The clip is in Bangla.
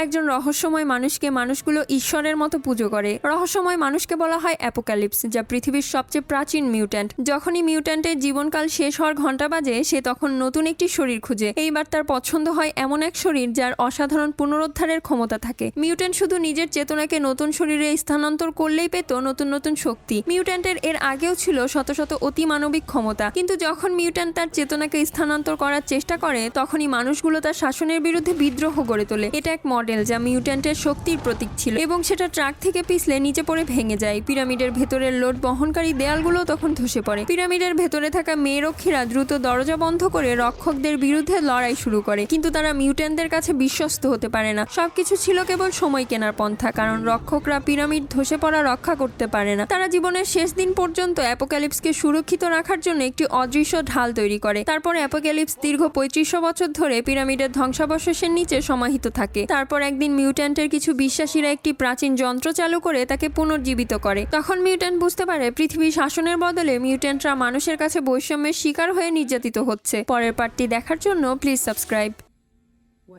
একজন রহস্যময় মানুষকে মানুষগুলো ঈশ্বরের মতো পুজো করে। রহস্যময় মানুষকে বলা হয় অ্যাপোক্যালিপস যা পৃথিবীর সবচেয়ে প্রাচীন মিউট্যান্ট। যখনই মিউট্যান্টের জীবনকাল শেষ হওয়ার ঘণ্টা বাজে, সে তখন নতুন একটি শরীর খুঁজে। এইবার তার পছন্দ হয় এমন এক শরীর যার অসাধারণ পুনরুদ্ধারের ক্ষমতা থাকে। মিউট্যান্ট শুধু নিজের চেতনাকে নতুন শরীরে স্থানান্তর করলেই পেত নতুন নতুন শক্তি। মিউট্যান্টের এর আগেও ছিল শত শত অতি মানবিক ক্ষমতা। কিন্তু যখন মিউট্যান্ট তার চেতনাকে স্থানান্তর করার চেষ্টা করে, তখনই মানুষগুলো তার শাসনের বিরুদ্ধে বিদ্রোহ গড়ে তোলে। এটা এক মডেল যা মিউট্যান্টের শক্তির প্রতীক ছিল এবং সেটা ট্রাক থেকে পিছলে নিচে পড়ে ভেঙে যায়। পিরামিডের ভেতরের লোড বহনকারী দেয়ালগুলো তখন ধসে পড়ে। পিরামিডের ভেতরে থাকা মেয়েরক্ষীরা দ্রুত দরজা বন্ধ করে রক্ষকদের বিরুদ্ধে লড়াই শুরু করে, কিন্তু তারা মিউট্যান্টদের কাছে বিশ্বস্ত হতে পারে না। সবকিছু ছিল কেবল সময় কেনার পন্থা, কারণ রক্ষকরা পিরামিড ধসে পড়া রক্ষা করতে পারে না। তারা জীবনের শেষ দিন পর্যন্ত অ্যাপোক্যালিপসকে সুরক্ষিত রাখার জন্য একটি অদৃশ্য ঢাল তৈরি করে। তারপর অ্যাপোক্যালিপস দীর্ঘ পঁয়ত্রিশশো বছর ধরে পিরামিডের ধ্বংসাবশেষের নিচে সমাহিত থাকে। তারপর একদিন মিউট্যান্টের কিছু বিশ্বাসীরা একটি প্রাচীন যন্ত্র চালু করে তাকে পুনর্জীবিত করে। তখন মিউট্যান্ট বুঝতে পারে, পৃথিবীর শাসনের বদলে মিউট্যান্টরা মানুষের কাছে বৈষম্যের শিকার হয়ে নির্যাতিত হচ্ছে। পরের পার্টটি দেখার জন্য প্লিজ সাবস্ক্রাইব।